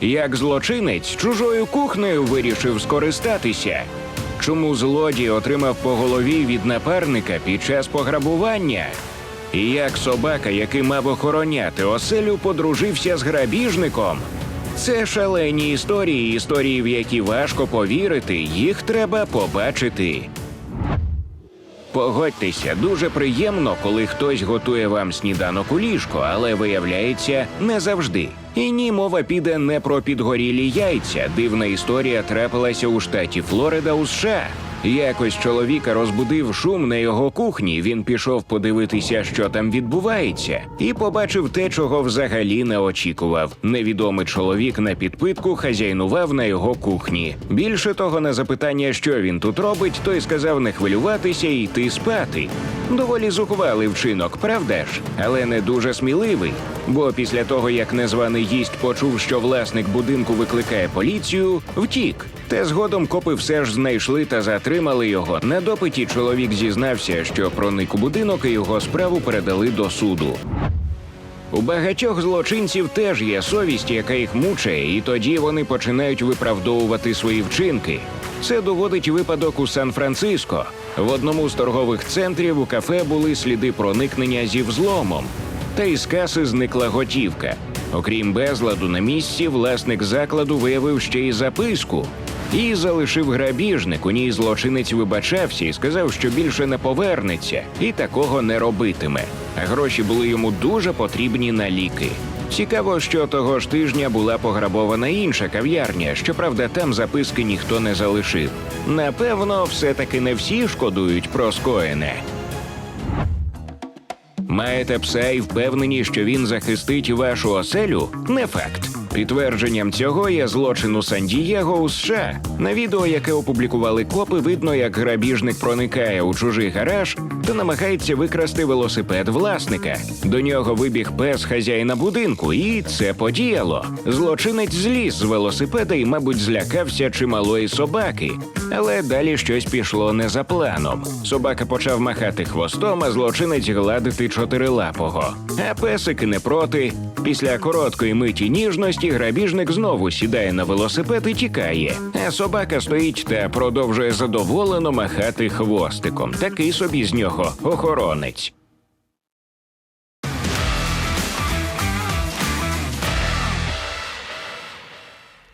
Як злочинець чужою кухнею вирішив скористатися. Чому злодій отримав по голові від напарника під час пограбування? І як собака, який мав охороняти оселю, подружився з грабіжником? Це шалені історії, історії, в які важко повірити, їх треба побачити. Погодьтеся, дуже приємно, коли хтось готує вам сніданок у ліжко, але виявляється не завжди. І ні, мова піде не про підгорілі яйця. Дивна історія трапилася у штаті Флорида у США. Якось чоловіка розбудив шум на його кухні. Він пішов подивитися, що там відбувається, і побачив те, чого взагалі не очікував. Невідомий чоловік на підпитку хазяйнував на його кухні. Більше того, на запитання, що він тут робить, той сказав не хвилюватися і йти спати. Доволі зухвалий вчинок, правда ж, але не дуже сміливий. Бо після того, як незваний гість почув, що власник будинку викликає поліцію, втік. Та згодом копи все ж знайшли та затримали його. На допиті чоловік зізнався, що проник у будинок і його справу передали до суду. У багатьох злочинців теж є совість, яка їх мучає, і тоді вони починають виправдовувати свої вчинки. Це доводить випадок у Сан-Франциско. В одному з торгових центрів у кафе були сліди проникнення зі взломом, та із каси зникла готівка. Окрім безладу на місці, власник закладу виявив ще й записку. І залишив грабіжник. У ній злочинець вибачався і сказав, що більше не повернеться і такого не робитиме. Гроші були йому дуже потрібні на ліки. Цікаво, що того ж тижня була пограбована інша кав'ярня. Щоправда, там записки ніхто не залишив. Напевно, все-таки не всі шкодують про скоєне. Маєте пса і впевнені, що він захистить вашу оселю? Не факт. Підтвердженням цього є злочин у Сан-Дієго у США. На відео, яке опублікували копи, видно, як грабіжник проникає у чужий гараж та намагається викрасти велосипед власника. До нього вибіг пес хазяїна будинку, і це подіяло. Злочинець зліз з велосипеда і, мабуть, злякався чималої собаки. Але далі щось пішло не за планом. Собака почав махати хвостом, а злочинець гладити чотирилапого. А песики не проти. Після короткої миті ніжності грабіжник знову сідає на велосипед і тікає. А собака стоїть та продовжує задоволено махати хвостиком. Такий собі з нього охоронець.